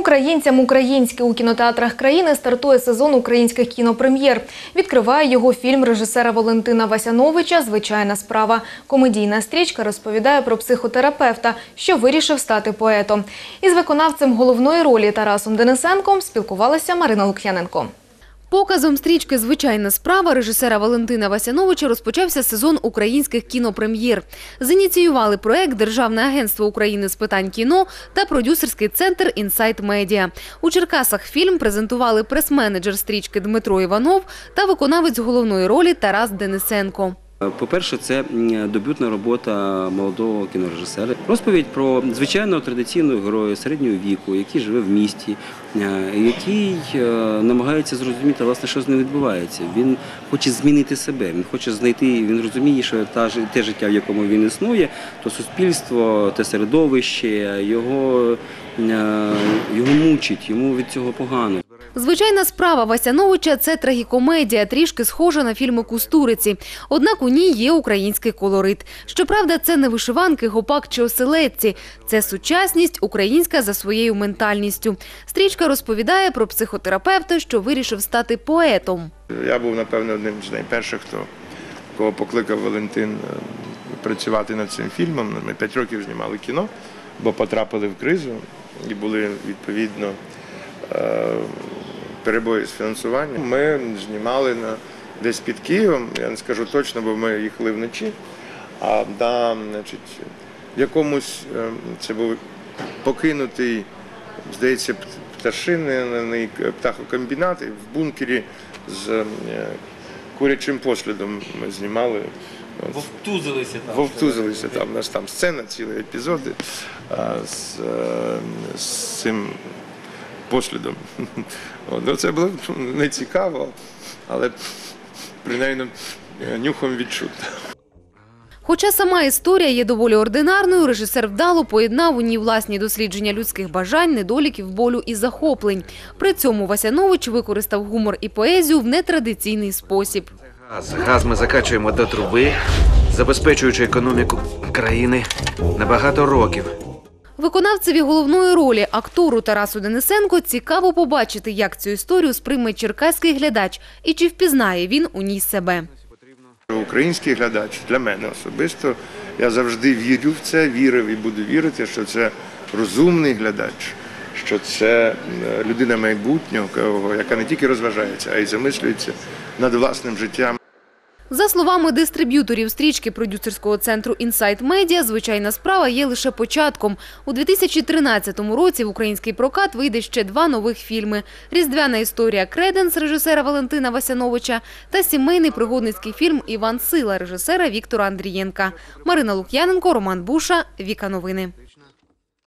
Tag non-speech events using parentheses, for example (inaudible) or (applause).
Українцям українські у кінотеатрах країни стартує сезон українських кінопрем'єр. Відкриває його фільм режисера Валентина Васяновича Звичайна справа. Комедійна стрічка розповідає про психотерапевта, що вирішив стати поетом. Із виконавцем головної ролі Тарасом Денисенком спілкувалася Марина Лук'яненко. Показом стрічки Звичайна справа режисера Валентина Васяновича розпочався сезон українських кінопрем'єр. Зініціювали проект Державне агентство України з питань кіно та продюсерський центр Інсайт Медіа. У Черкасах фільм презентували прес-менеджер стрічки Дмитро Іванов та виконавець головної ролі Тарас Денисенко. По-перше, це дебютна робота молодого кінорежисера. Розповідь про звичайного традиційного героя середнього віку, який живе в місті, е, який е, намагається зрозуміти, власне, що з ним відбувається. Він хоче змінити себе, він хоче знайти, він розуміє, що те життя, в якому він існує, то суспільство, те середовище, його, е, його мучить, йому від цього погано. Звичайна справа Васяновича – це трагікомедія, трішки схожа на фільми Кустуриці. Однак у ній є український колорит. Щоправда, це не вишиванки, гопак чи оселедці. Це сучасність українська за своєю ментальністю. Стрічка розповідає про психотерапевта, що вирішив стати поетом. Я був, напевно, одним з найперших, хто кого покликав Валентин е, працювати над цим фільмом. Ми п'ять років знімали кіно, бо потрапили в кризу і були відповідно е, перебої з фінансуванням. Ми знімали на десь під Києвом, я не скажу точно, бо ми їхали вночі. А на, значить, в якомусь е, це був покинутий, здається, п- пташиний птахокомбінат і в бункері з е, курячим послідом ми знімали. Вовтузилися там. Вовтузилися там. У нас там сцена, цілі епізоди а, з, е, з цим послідом. (laughs) Ну, це було не цікаво, але принаймні е, нюхом відчуто. Хоча сама історія є доволі ординарною, режисер вдало поєднав у ній власні дослідження людських бажань, недоліків, болю і захоплень. При цьому Васянович використав гумор і поезію в нетрадиційний спосіб. Газ. Газ ми закачуємо до труби, забезпечуючи економіку країни на багато років. Виконавцеві головної ролі актору Тарасу Денисенко цікаво побачити, як цю історію сприйме черкаський глядач і чи впізнає він у ній себе. Український глядач для мене особисто. Я завжди вірю в це, вірив і буду вірити, що це розумний глядач, що це е, людина майбутнього, яка не тільки розважається, а й замислюється над власним життям. За словами дистриб'юторів стрічки продюсерського центру Інсайт Медіа, звичайна справа є лише початком. У 2013 році в український прокат вийде ще два нових фільми: Різдвяна історія Креденс режисера Валентина Васяновича та сімейний пригодницький фільм Іван Сила режисера Віктора Андрієнка. Марина Лук'яненко, Роман Буша, Віка Новини.